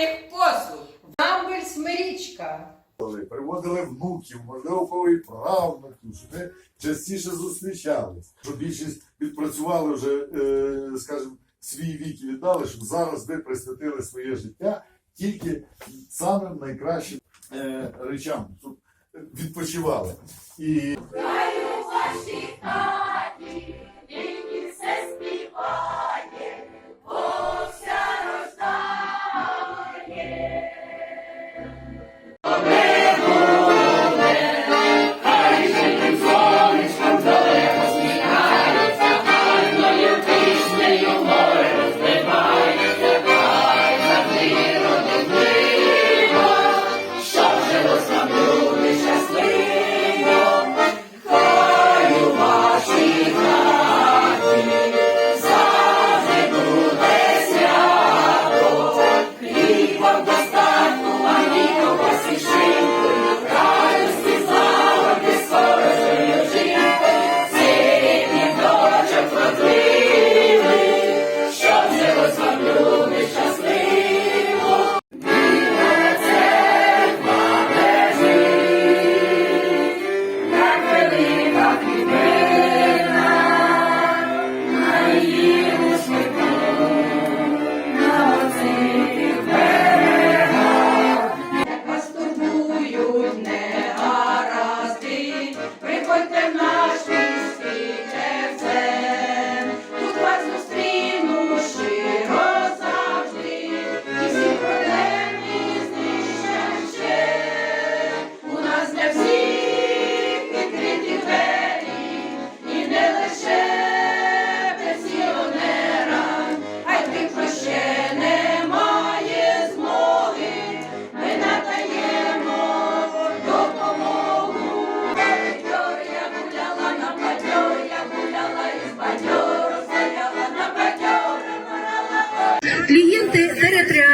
комунальних послуг. Амбель Смирічка. Приводили внуків, можливо, кого і правнуків, щоб ми частіше зустрічались. Щоб більшість відпрацювали вже, е, скажімо, свій вік і віддали, щоб зараз ви присвятили своє життя тільки самим найкращим е, речам, щоб відпочивали. І Вас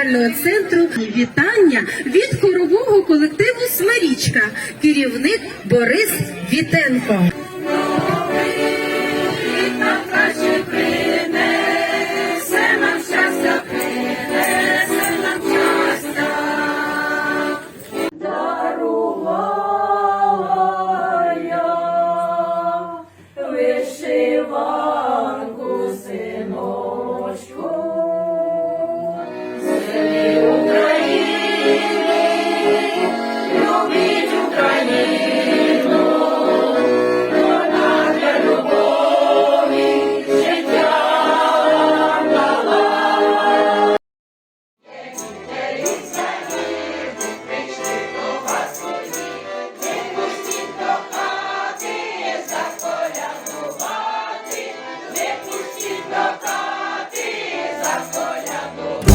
територіального центру вітання від хорового колективу Смирічка, керівник Борис Вітенко. Yeah.